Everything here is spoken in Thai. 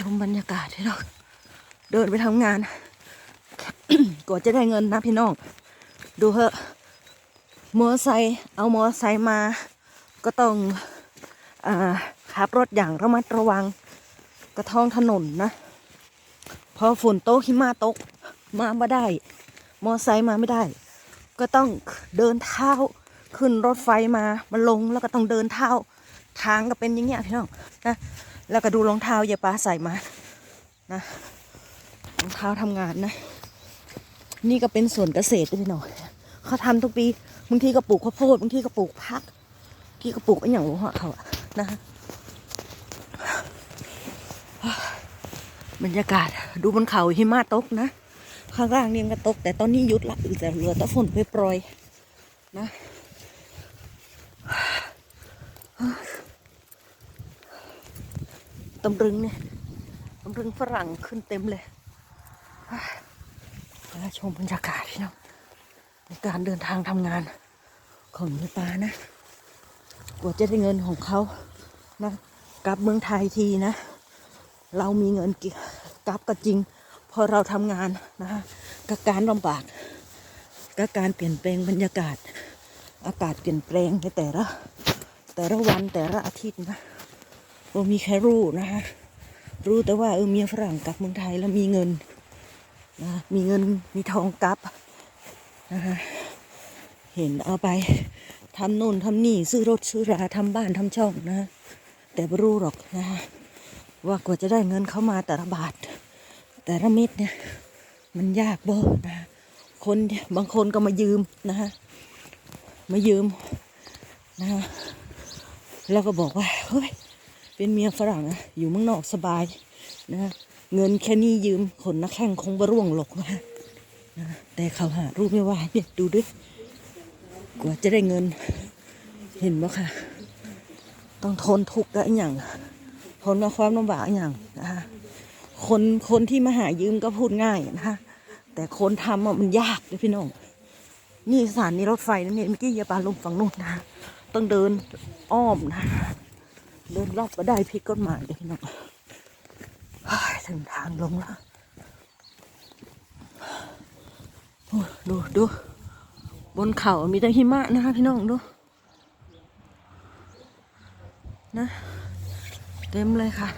ชมบรรยากาศที่เราเดินไปทำงานกว่าจะได้เงินนะพี่น้อง ดูเหอะมอไซค์เอามอไซค์มา ก็ต้องอขับรถอย่างระมัดระวัง กระท้องถนนนะพอฝนตกหิมะตกมาไม่ได้ มอไซค์มาไม่ได้ ก็ต้องเดินเท้าขึ้นรถไฟมามาลงแล้วก็ต้องเดินเท้าทางก็เป็นอย่างเงี้ยพี่น้องนะ แล้วก็ดูรองเท้าอย่าปาใส่มานะรองเท้าทำงานนะ นี่ก็เป็นสวนเกษตรด้วยพี่น้องเขาทำทุกปีบางทีก็ปลูกข้าวโพดบางทีก็ปลูกผักบางทีก็ปลูกไอ้อย่างของเขาอะนะบรรยากาศดูบนเขาหิมะตกนะ ข้างล่างเนี่มันก็ตก แต่ตอนนี้หยุดละแต่เหลือแต่ฝนไปปรยๆนะ ตำรึงเนี่ยตำรึงฝรั่งขึ้นเต็มเลยมาชมบรรยากาศพี่น้องในการเดินทางทำงานของยายปานะกว่าจะได้เงินของเขานะกลับเมืองไทยทีนะ เรามีเงินกิกลับก็จริง พอเราทำงานนะคะกับการลำบากกับการเปลี่ยนแปลงบรรยากาศ อากาศเปลี่ยนแปลงในแต่ละแต่ละวันแต่ละอาทิตย์นะ ว่ามีแค่รู้นะคะ รู้แต่ว่าเออเมียฝรั่งกลับเมืองไทยแล้วมีเงินนะมีเงินมีทองกลับนะคะเห็นเอาไปทำโน่นทำนี่ซื้อรถซื้อราทำบ้านทำช่องนะ แต่ไม่รู้หรอกนะคะว่ากว่าจะได้เงินเข้ามาแต่ละบาท แต่ละเม็ดเนี่ย มันยากบ่นะคนบางคนก็มายืมนะฮะมายืมนะฮะแล้วก็บอกว่าเฮ้ย เป็นเมียฝรั่งนะอยู่เมืองนอกสบายนะเงินแค่นี้ยืมคนนักแข่งคงบร่วงหรอกนะนะแต่เขาหารูปไม่ว่าเนี่ยดูดิกว่าจะได้เงิน เห็นบ่ค่ะ ต้องทนทุกข์กับอย่าง ทนกับความลำบากอย่างนะคะคนคนที่มาหายืมก็พูดง่ายนะคะแต่คนทำมันยากเลยพี่น้องนี่สถานีรถไฟนั่นเนี่ยเมื่อกี้ยาปาลงฝั่งนู้นนะต้องเดินอ้อมนะ เดินรอบก็ได้พิกก้นหมายเลยพี่น้องถึงทางลงแล้วดูดูบนเขามีแต่หิมะนะคะพี่น้องดูนะ เต็มเลยค่ะ